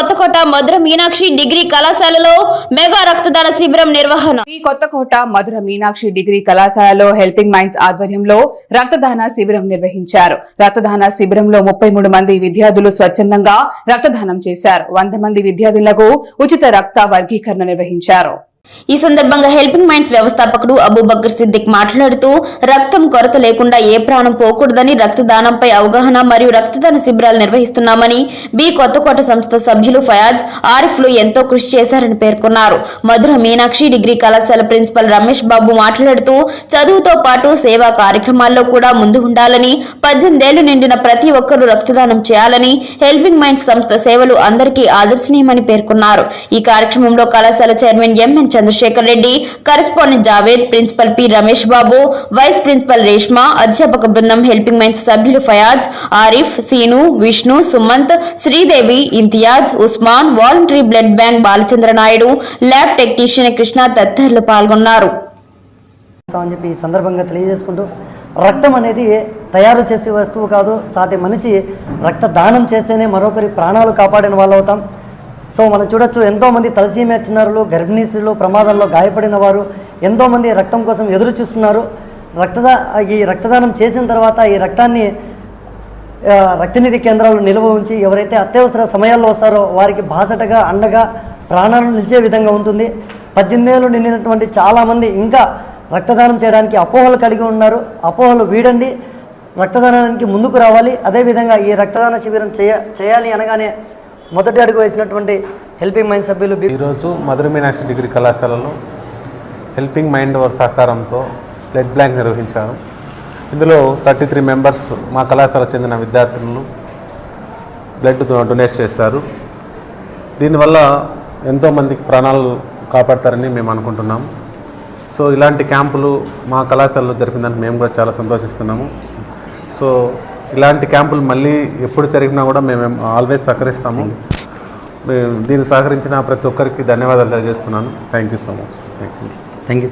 Kothakota Madhura Meenakshi degree కళాశాలలో mega రక్తదాన శిబిరం నిర్వహణ. ఈ కొత్తకోట మధుర మీనాక్షి డిగ్రీ కళాశాలలో హెల్పింగ్ మైండ్స్ ఆధ్వర్యంలో రక్తదాన శిబిరం నిర్వహించారు. రక్తదాన శిబిరంలో ముప్పై మూడు మంది విద్యార్థులు స్వచ్ఛందంగా రక్తదానం చేశారు. వంద మంది విద్యార్థులకు ఉచిత రక్త వర్గీకరణ నిర్వహించారు. ఈ సందర్భంగా హెల్పింగ్ మైండ్స్ వ్యవస్థాపకుడు అబూబకర్ సిద్దిక్ మాట్లాడుతూ రక్తం కొరత లేకుండా ఏ ప్రాణం పోకూడదని రక్తదానంపై అవగాహన మరియు రక్తదాన శిబిరాలు నిర్వహిస్తున్నామని బి కొత్తకోట సంస్థ సభ్యులు ఫయాజ్ ఆరిఫ్లు ఎంతో కృషి చేశారని పేర్కొన్నారు. మధుర మీనాక్షి డిగ్రీ కళాశాల ప్రిన్సిపల్ రమేష్ బాబు మాట్లాడుతూ చదువుతో పాటు సేవా కార్యక్రమాల్లో కూడా ముందు ఉండాలని పద్దెనిమిదేళ్ళు నిండిన ప్రతి ఒక్కరూ రక్తదానం చేయాలని హెల్పింగ్ మైండ్స్ సంస్థ సేవలు అందరికీ ఆదర్శనీయమని పేర్కొన్నారు. ఈ కార్యక్రమంలో కళాశాల chairman MN Chandrashekar Reddy correspondent Javed principal P Ramesh Babu vice principal Reshma అధ్యాపక బృందం హెల్పింగ్ మైండ్స్ సభ్యులు Fayaz Arif Seenu Vishnu Sumanth Sridevi Imtiaz Usman voluntary blood bank Balachandra Naidu lab technician Krishna తదితరులు పాల్గొన్నారు. అని చెప్పి ఈ సందర్భంగా తెలియజేసుకుంటూ రక్తం అనేది తయారు చేసే వస్తువు కాదు సాటి మనిషి రక్త దానం చేస్తేనే మరొకరి ప్రాణాలు కాపాడిన వాళ్ళు అవుతాం సో మనం చూడొచ్చు ఎంతోమంది తలసీమియా చిన్నారులు గర్భిణీ స్త్రీలు ప్రమాదాల్లో గాయపడిన వారు ఎంతోమంది రక్తం కోసం ఎదురు చూస్తున్నారు. రక్తదా ఈ రక్తదానం చేసిన తర్వాత ఈ రక్తాన్ని రక్తనిధి కేంద్రాలు నిల్వ ఉంచి ఎవరైతే అత్యవసర సమయాల్లో వస్తారో వారికి బాసటగా అండగా ప్రాణాలు నిలిచే విధంగా ఉంటుంది. పద్దెనిమిది ఏళ్ళు నిండినటువంటి చాలామంది ఇంకా రక్తదానం చేయడానికి అపోహలు కలిగి ఉన్నారు. అపోహలు వీడండి. రక్తదానానికి ముందుకు రావాలి. అదేవిధంగా ఈ రక్తదాన శిబిరం చేయ చేయాలి అనగానే మొదటి అడుగు వేసినటువంటి హెల్పింగ్ మైండ్ సభ్యులు ఈరోజు మధుర మీనాక్షి డిగ్రీ కళాశాలలో హెల్పింగ్ మైండ్ వారి సహకారంతో బ్లడ్ బ్యాంక్ నిర్వహించారు. ఇందులో థర్టీ త్రీ మెంబర్స్ మా కళాశాలకు చెందిన విద్యార్థులను బ్లడ్ డొనేట్ చేశారు. దీనివల్ల ఎంతోమందికి ప్రాణాలు కాపాడతారని మేము అనుకుంటున్నాము సో ఇలాంటి క్యాంపులు మా కళాశాలలో జరిపిందని మేము కూడా చాలా సంతోషిస్తున్నాము. సో ఇలాంటి క్యాంపులు మళ్ళీ ఎప్పుడు జరిగినా కూడా మేము ఆల్వేస్ సహకరిస్తాము. మేము దీన్ని సహకరించిన ప్రతి ఒక్కరికి ధన్యవాదాలు తెలియజేస్తున్నాను. Thank you so much thank you thank you